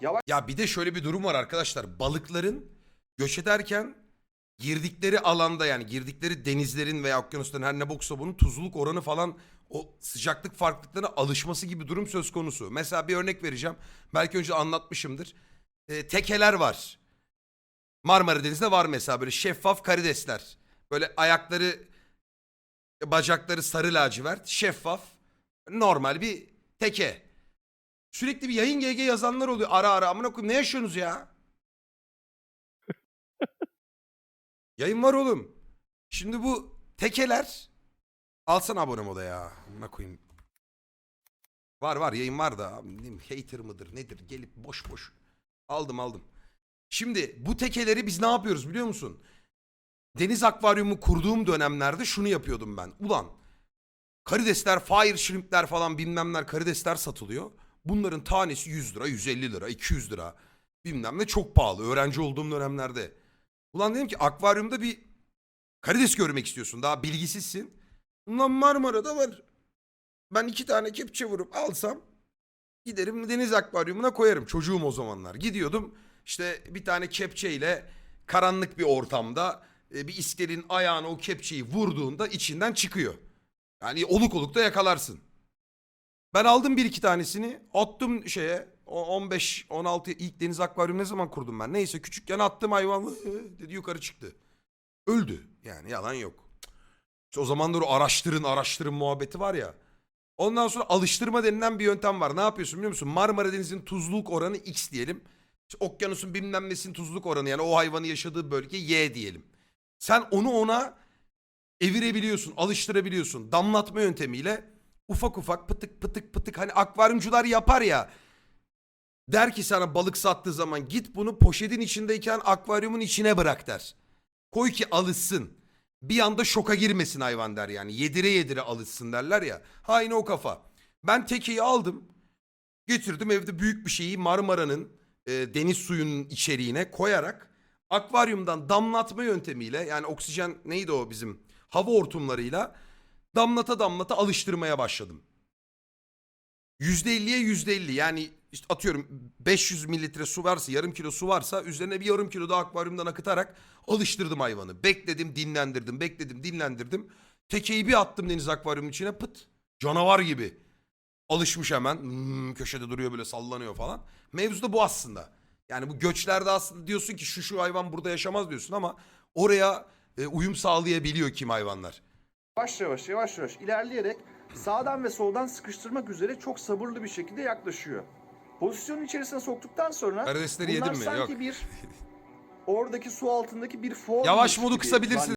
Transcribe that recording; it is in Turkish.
Yavaş Ya bir de şöyle bir durum var arkadaşlar. Balıkların göç ederken girdikleri alanda yani girdikleri denizlerin veya okyanusların her ne boksa bunun tuzluluk oranı falan o sıcaklık farklılıklarına alışması gibi durum söz konusu. Mesela bir örnek vereceğim. Belki önce anlatmışımdır. Ee, tekeler var. Marmara Denizi'nde var mesela böyle şeffaf karidesler. Böyle ayakları bacakları sarı lacivert şeffaf normal bir teke. Sürekli bir yayın GG yazanlar oluyor ara ara amına koyayım ne yaşıyorsunuz ya? yayın var oğlum. Şimdi bu tekeler alsana abone moda ya. Amına koyayım. Var var yayın var da bileyim, hater mıdır nedir gelip boş boş. Aldım aldım. Şimdi bu tekeleri biz ne yapıyoruz biliyor musun? Deniz akvaryumu kurduğum dönemlerde şunu yapıyordum ben. Ulan karidesler, fire shrimpler falan bilmemler karidesler satılıyor. Bunların tanesi 100 lira, 150 lira, 200 lira bilmem ne çok pahalı öğrenci olduğum dönemlerde. Ulan dedim ki akvaryumda bir karides görmek istiyorsun daha bilgisizsin. Ulan Marmara'da var. Ben iki tane kepçe vurup alsam giderim deniz akvaryumuna koyarım. Çocuğum o zamanlar. Gidiyordum işte bir tane kepçeyle karanlık bir ortamda e, bir iskelin ayağına o kepçeyi vurduğunda içinden çıkıyor. Yani oluk oluk da yakalarsın. Ben aldım bir iki tanesini attım şeye o 15 16 ilk deniz akvaryumu ne zaman kurdum ben? Neyse küçükken attım hayvan dedi yukarı çıktı. Öldü yani yalan yok. İşte o zamanlar o araştırın araştırın muhabbeti var ya. Ondan sonra alıştırma denilen bir yöntem var. Ne yapıyorsun biliyor musun? Marmara Denizi'nin tuzluluk oranı X diyelim. İşte okyanusun bilmem nesinin tuzluluk oranı yani o hayvanın yaşadığı bölge Y diyelim. Sen onu ona evirebiliyorsun, alıştırabiliyorsun. Damlatma yöntemiyle ufak ufak pıtık pıtık pıtık hani akvaryumcular yapar ya. Der ki sana balık sattığı zaman git bunu poşetin içindeyken akvaryumun içine bırak der. Koy ki alışsın. Bir anda şoka girmesin hayvan der yani. Yedire yedire alışsın derler ya. Aynı o kafa. Ben tekeyi aldım. Getirdim evde büyük bir şeyi Marmara'nın e, deniz suyunun içeriğine koyarak akvaryumdan damlatma yöntemiyle yani oksijen neydi o bizim hava hortumlarıyla damlata damlata alıştırmaya başladım. %50'ye %50 yani işte atıyorum 500 mililitre su varsa yarım kilo su varsa üzerine bir yarım kilo daha akvaryumdan akıtarak alıştırdım hayvanı. Bekledim dinlendirdim bekledim dinlendirdim. Tekeyi bir attım deniz akvaryumunun içine pıt canavar gibi. Alışmış hemen Hmm, köşede duruyor böyle sallanıyor falan. Mevzu da bu aslında. Yani bu göçlerde aslında diyorsun ki şu şu hayvan burada yaşamaz diyorsun ama oraya e, uyum sağlayabiliyor kim hayvanlar. Yavaş yavaş yavaş yavaş ilerleyerek sağdan ve soldan sıkıştırmak üzere çok sabırlı bir şekilde yaklaşıyor. Pozisyonun içerisine soktuktan sonra Karidesleri bunlar yedin mi? sanki Yok. bir oradaki su altındaki bir form Yavaş modu kısabilirsin.